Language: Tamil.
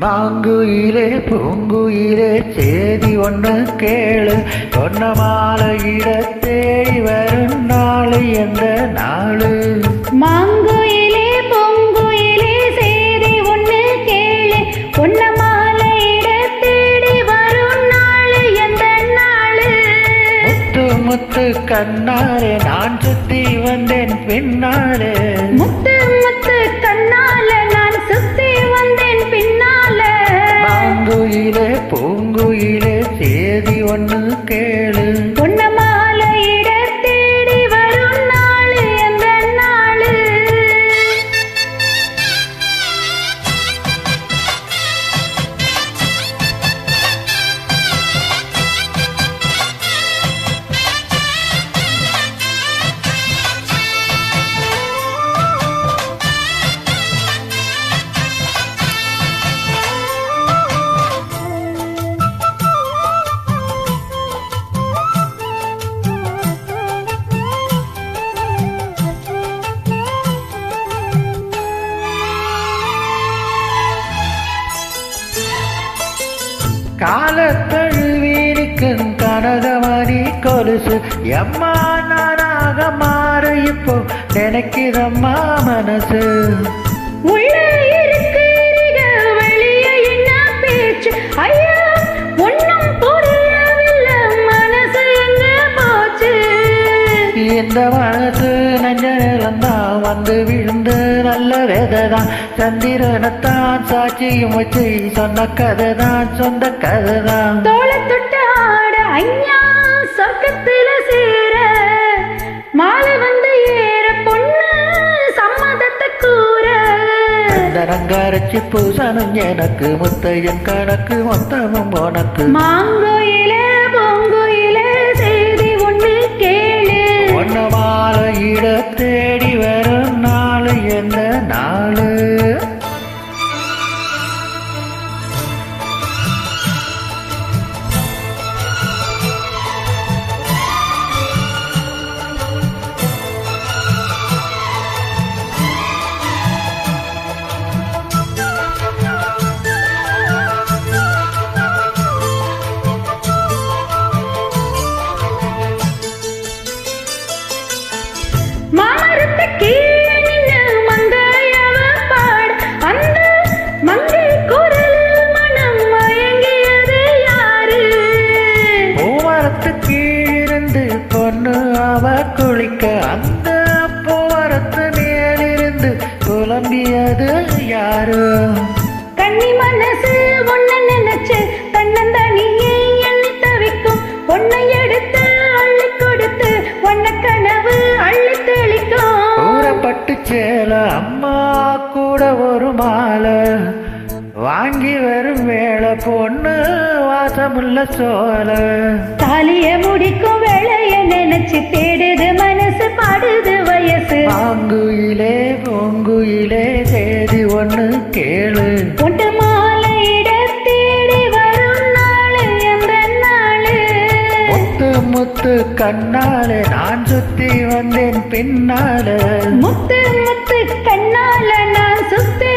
மாங்குயிலே பூங்குயிலே சேதி ஒன்று கேளு. சொன்ன மாலையிட தேடி வரும் நாளு எந்த நாளு? மாங்குயிலே பொங்குயிலே செய்தி ஒண்ணு கேளு. பொன்ன மாலையிட தேடி வரும் நாளு எந்த நாளு? முத்து முத்து கண்ணாலே நான் சுத்தி வந்தேன் பின்னாலே. முத்து பூங்குயிலே பூங்குயிலே சேதி ஒன்று கேளு. பொன்ன வெளியே என்ன பேச்சு? ஐயா ஒன்னும் புரியவில்லை மனசு எங்க போச்சு? இந்த மனசு நஞ்ச நிலந்தான் வந்து விழுந்து நல்ல வேததான். சந்திரனைத்தான் சாட்சியும் வச்சு சொன்ன கதை தான் சொந்த கதை தான் தோள தொட்டாட ஐயா சொர்க்கத்துல சேர மாலை வந்து ஏற பொண்ணு சம்மதத்தை கூற. தரங்கரைச்சி பூசணும் எனக்கு முத்தையன் கணக்கு மொத்தமும் உனக்கு. மாங்கோயில நாள். குளிக்க அந்த பூமரத்து மேலிருந்து புலம்பியது யாரு? கன்னி மனசு ஒன்ன நினைச்சு தன்னந்தனியே எண்ணி தவிக்கும். பொண்ணை எடுத்து அள்ளி கொடுத்து ஒன்ன கனவு அள்ளி தெளிக்கும். ஊறப்பட்டு சேல அம்மா கூட ஒரு மாலை. வாங்கி வரும் வேளை பொண்ணு வாசமுள்ள சோல. தாலிய முடிக்கும் வேளைய நினைச்சு தேடுது மனசு பாடுது வயசு. மாங்குயிலே பூங்குயிலே தேதி ஒண்ணு கேளு. ஒன்று மாலையிட தேடி வரும் நாளு எந்த நாளு? முத்து முத்து கண்ணாலே நான் சுத்தி வந்தேன் பின்னாலே. முத்து முத்து கண்ணால நான் சுத்தி